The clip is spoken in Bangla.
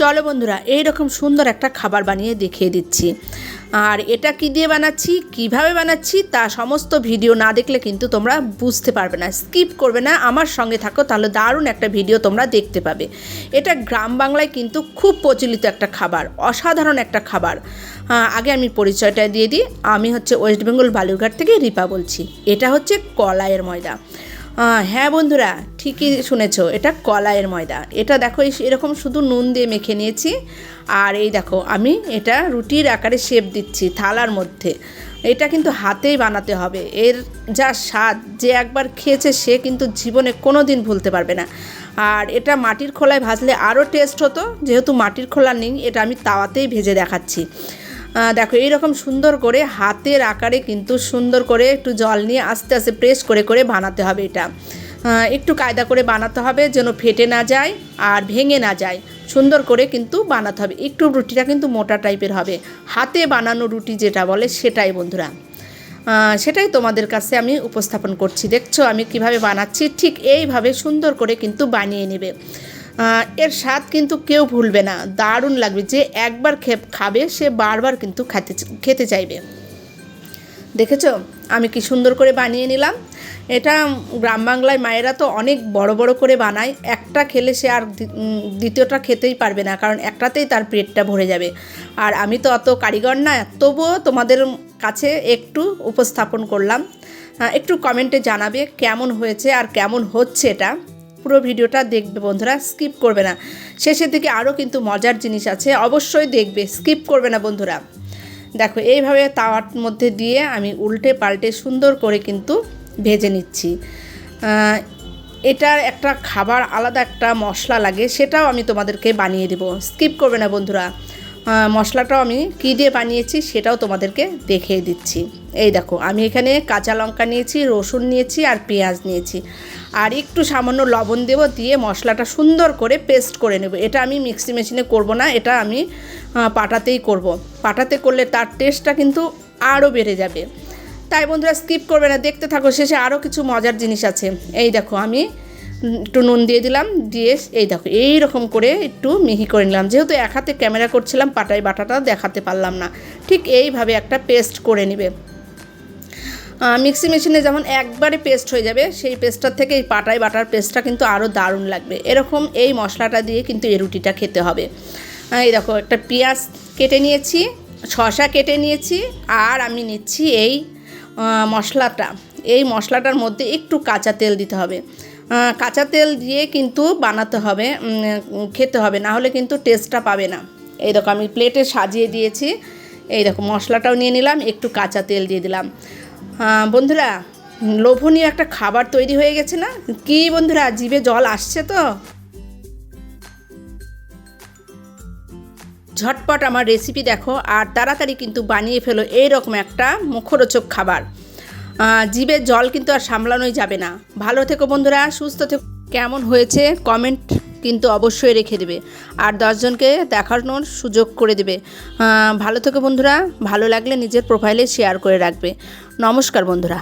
চলো বন্ধুরা এই রকম সুন্দর একটা খাবার বানিয়ে দেখিয়ে দিচ্ছি। আর এটা কি দিয়ে বানাচ্ছি, কীভাবে বানাচ্ছি, তা সমস্ত ভিডিও না দেখলে কিন্তু তোমরা বুঝতে পারবে না। স্কিপ করবে না, আমার সঙ্গে থাকো, তাহলে দারুণ একটা ভিডিও তোমরা দেখতে পাবে। এটা গ্রাম বাংলায় কিন্তু খুব প্রচলিত একটা খাবার, অসাধারণ একটা খাবার। আগে আমি পরিচয়টা দিয়ে দিই, আমি হচ্ছে ওয়েস্ট বেঙ্গল বালুরঘাট থেকে রিপা বলছি। এটা হচ্ছে কলাইয়ের ময়দা। হ্যাঁ বন্ধুরা, ঠিকই শুনেছো, এটা কলাইয়ের ময়দা। এটা দেখো এরকম শুধু নুন দিয়ে মেখে নিয়েছি। আর এই দেখো, আমি এটা রুটির আকারে শেপ দিচ্ছি থালার মধ্যে। এটা কিন্তু হাতেই বানাতে হবে। এর যা স্বাদ, যে একবার খেয়েছে সে কিন্তু জীবনে কোনো দিন ভুলতে পারবে না। আর এটা মাটির খোলায় ভাজলে আরও টেস্ট হতো, যেহেতু মাটির খোলা নেই, এটা আমি তাওয়াতেই ভেজে দেখাচ্ছি। দেখো, এইরকম সুন্দর করে হাতের আকারে কিন্তু সুন্দর করে একটু জল নিয়ে আস্তে আস্তে প্রেস করে করে বানাতে হবে এটা। একটু কায়দা করে বানাতে হবে যেন ফেটে না যায় আর ভেঙে না যায়। সুন্দর করে কিন্তু বানাতে হবে। একটু রুটিটা কিন্তু মোটা টাইপের হবে। হাতে বানানো রুটি যেটা বলে সেটাই বন্ধুরা। সেটাই তোমাদের কাছে আমি উপস্থাপন করছি। দেখছ আমি কীভাবে বানাচ্ছি? ঠিক এইভাবে সুন্দর করে কিন্তু বানিয়ে নেবে। এর স্বাদ কিন্তু কেউ ভুলবে না। দারুণ লাগবে যে একবার খাবে, সে বারবার কিন্তু খেতে খেতে চাইবে। দেখেছ? আমি কি সুন্দর করে বানিয়ে নিলাম। এটা গ্রাম বাংলায় মায়েরা তো অনেক বড় বড় করে বানায়। একটা খেলে সে আর দ্বিতীয়টা খেতেই পারবে না, কারণ একটাতেই তার পেটটা ভরে যাবে। আর আমি তো অত কারিগর না, তবুও তোমাদের কাছে একটু উপস্থাপন করলাম। একটু কমেন্টে জানাবে কেমন হয়েছে আর কেমন হচ্ছে এটা। পুরো ভিডিওটা দেখবে বন্ধুরা স্কিপ করবে না। শেষের দিকে আরও কিন্তু মজার জিনিস আছে, অবশ্যই দেখবে স্কিপ করবে না বন্ধুরা। দেখো, এইভাবে তাওয়ার মধ্যে দিয়ে আমি উল্টে পাল্টে সুন্দর করে কিন্তু ভেজে নিচ্ছি। এটার একটা খাবার আলাদা একটা মশলা লাগে, সেটাও আমি তোমাদেরকে বানিয়ে দেবো স্কিপ করবে না বন্ধুরা। মশলাটাও আমি কী দিয়ে বানিয়েছি সেটাও তোমাদেরকে দেখিয়ে দিচ্ছি। এই দেখো, আমি এখানে কাঁচা লঙ্কা নিয়েছি, রসুন নিয়েছি আর পেঁয়াজ নিয়েছি। আর একটু সামান্য লবণ দেবো দিয়ে মশলাটা সুন্দর করে পেস্ট করে নেব। এটা আমি মিক্সি মেশিনে করব না, এটা আমি পাটাতেই করব। পাটাতে করলে তার টেস্টটা কিন্তু আরও বেড়ে যাবে। তাই বন্ধুরা, স্কিপ করবে না, দেখতে থাকো, শেষে আরও কিছু মজার জিনিস আছে। এই দেখো, আমি একটু নুন দিয়ে দিলাম, দিয়ে এই দেখো, এই রকম করে একটু মিহি করে নিলাম। যেহেতু এক হাতে ক্যামেরা করছিলাম পাটাই বাটাটা দেখাতে পারলাম না। ঠিক এইভাবে একটা পেস্ট করে নেবে। মিক্সি মেশিনে যেমন একবারে পেস্ট হয়ে যাবে, সেই পেস্টটার থেকে এই পাটায় বাটার পেস্টটা কিন্তু আরও দারুণ লাগবে। এরকম এই মশলাটা দিয়ে কিন্তু এই রুটিটা খেতে হবে। এই দেখো, একটা পেঁয়াজ কেটে নিয়েছি, শসা কেটে নিয়েছি, আর আমি নিচ্ছি এই মশলাটা। এই মশলাটার মধ্যে একটু কাঁচা তেল দিতে হবে। কাঁচা তেল দিয়ে কিন্তু বানাতে হবে খেতে হবে, না হলে কিন্তু টেস্টটা পাবে না। এই দেখো, আমি প্লেটে সাজিয়ে দিয়েছি। এই দেখো, মশলাটাও নিয়ে নিলাম, একটু কাঁচা তেল দিয়ে দিলাম। বন্ধুরা, লোভনীয় একটা খাবার তৈরি হয়ে গেছে না? কি বন্ধুরা, জিভে জল আসছে তো? ঝটপট আমার রেসিপি দেখো, আর তাড়াতাড়ি কিন্তু বানিয়ে ফেলো এই রকম একটা মুখরোচক খাবার। জিভের জল কিন্তু আর সামলানোই যাবে না। ভালো থেকো বন্ধুরা, সুস্থ থেকো। কেমন হয়েছে কমেন্ট কিন্তু অবশ্যই রেখে দেবে। আর দশজনকে দেখানোর সুযোগ করে দেবে। ভালো থেকো বন্ধুরা, ভালো লাগলে নিজের প্রোফাইলে শেয়ার করে রাখবে। নমস্কার বন্ধুরা।